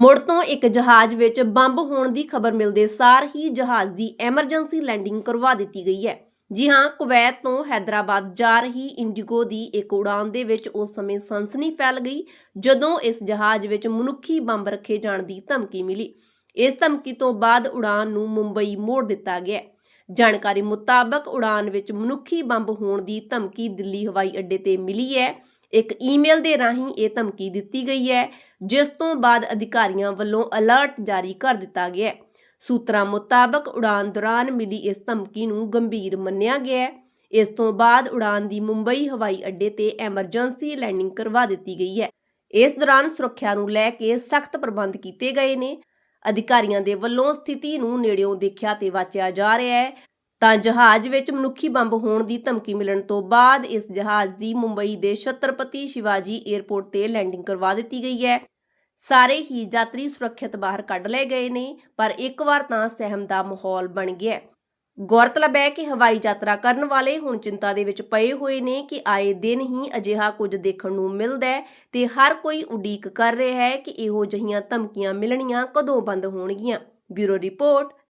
ਮੁੜ ਤੋਂ ਇੱਕ ਜਹਾਜ਼ ਵਿੱਚ ਬੰਬ ਹੋਣ ਦੀ ਖਬਰ ਮਿਲਦੇ ਸਾਰ ਹੀ ਜਹਾਜ਼ ਦੀ ਐਮਰਜੈਂਸੀ ਲੈਂਡਿੰਗ ਕਰਵਾ ਦਿੱਤੀ ਗਈ ਹੈ। ਜੀ ਹਾਂ, ਕੁਵੈਤ ਤੋਂ ਹੈਦਰਾਬਾਦ ਜਾ ਰਹੀ ਇੰਡੀਗੋ ਦੀ ਇੱਕ ਉਡਾਨ ਦੇ ਵਿੱਚ ਉਸ ਸਮੇਂ ਸਨਸਨੀ ਫੈਲ ਗਈ, ਜਦੋਂ ਇਸ ਜਹਾਜ਼ ਵਿੱਚ ਮਨੁੱਖੀ ਬੰਬ ਰੱਖੇ ਜਾਣ ਦੀ ਧਮਕੀ ਮਿਲੀ। ਇਸ ਧਮਕੀ ਤੋਂ ਬਾਅਦ ਉਡਾਨ ਨੂੰ ਮੁੰਬਈ ਮੋੜ ਦਿੱਤਾ ਗਿਆ ਜਾਣਕਾਰੀ ਮੁਤਾਬਕ ਉਡਾਨ ਵਿੱਚ ਮਨੁੱਖੀ ਬੰਬ ਹੋਣ ਦੀ ਧਮਕੀ ਦਿੱਲੀ ਹਵਾਈ ਅੱਡੇ ਤੇ ਮਿਲੀ ਹੈ। ਇੱਕ ਈਮੇਲ ਦੇ ਰਾਹੀਂ ਇਹ ਧਮਕੀ ਦਿੱਤੀ ਗਈ ਹੈ, ਜਿਸ ਤੋਂ ਬਾਅਦ ਅਧਿਕਾਰੀਆਂ ਵੱਲੋਂ ਅਲਰਟ ਜਾਰੀ ਕਰ ਦਿੱਤਾ ਗਿਆ ਹੈ। ਸੂਤਰਾਂ ਮੁਤਾਬਕ ਉਡਾਨ ਦੌਰਾਨ ਮਿਲੀ ਇਸ ਧਮਕੀ ਨੂੰ ਗੰਭੀਰ ਮੰਨਿਆ ਗਿਆ ਹੈ। ਇਸ ਤੋਂ ਬਾਅਦ ਉਡਾਨ ਦੀ ਮੁੰਬਈ ਹਵਾਈ ਅੱਡੇ ਤੇ ਐਮਰਜੈਂਸੀ ਲੈਂਡਿੰਗ ਕਰਵਾ ਦਿੱਤੀ ਗਈ ਹੈ। ਇਸ ਦੌਰਾਨ ਸੁਰੱਖਿਆ ਨੂੰ ਲੈ ਕੇ ਸਖਤ ਪ੍ਰਬੰਧ ਕੀਤੇ ਗਏ ਨੇ। ਅਧਿਕਾਰੀਆਂ ਦੇ ਵੱਲੋਂ ਸਥਿਤੀ ਨੂੰ ਨੇੜਿਓਂ ਦੇਖਿਆ ਤੇ ਵਾਚਿਆ ਜਾ ਰਿਹਾ ਹੈ। ਤਾਂ ਜਹਾਜ਼ ਵਿੱਚ ਮਨੁੱਖੀ ਬੰਬ ਹੋਣ ਦੀ ਧਮਕੀ ਮਿਲਣ ਤੋਂ ਬਾਅਦ ਇਸ ਜਹਾਜ਼ ਦੀ ਮੁੰਬਈ ਦੇ ਛਤਰਪਤੀ ਸ਼ਿਵਾਜੀ 에ਅਰਪੋਰਟ ਤੇ ਲੈਂਡਿੰਗ ਕਰਵਾ ਦਿੱਤੀ ਗਈ ਹੈ। ਸਾਰੇ ਹੀ ਯਾਤਰੀ ਸੁਰੱਖਿਅਤ ਬਾਹਰ ਕੱਢ ਲਏ ਗਏ ਨੇ, ਪਰ ਇੱਕ ਵਾਰ ਤਾਂ ਸਹਿਮ ਦਾ ਮਾਹੌਲ ਬਣ ਗਿਆ। ਗੌਰਤਲਬ ਹੈ ਕਿ ਹਵਾਈ ਯਾਤਰਾ ਕਰਨ ਵਾਲੇ ਹੁਣ ਚਿੰਤਾ ਦੇ ਵਿੱਚ ਪਏ ਹੋਏ ਨੇ ਕਿ ਆਏ ਦਿਨ ਹੀ ਅਜਿਹਾ ਕੁਝ ਦੇਖਣ ਨੂੰ ਮਿਲਦਾ ਹੈ ਤੇ ਹਰ ਕੋਈ ਉਡੀਕ ਕਰ ਰਿਹਾ ਹੈ ਕਿ ਇਹੋ ਜਿਹੀਆਂ ਧਮਕੀਆਂ ਮਿਲਣੀਆਂ ਕਦੋਂ ਬੰਦ ਹੋਣਗੀਆਂ। Bureau report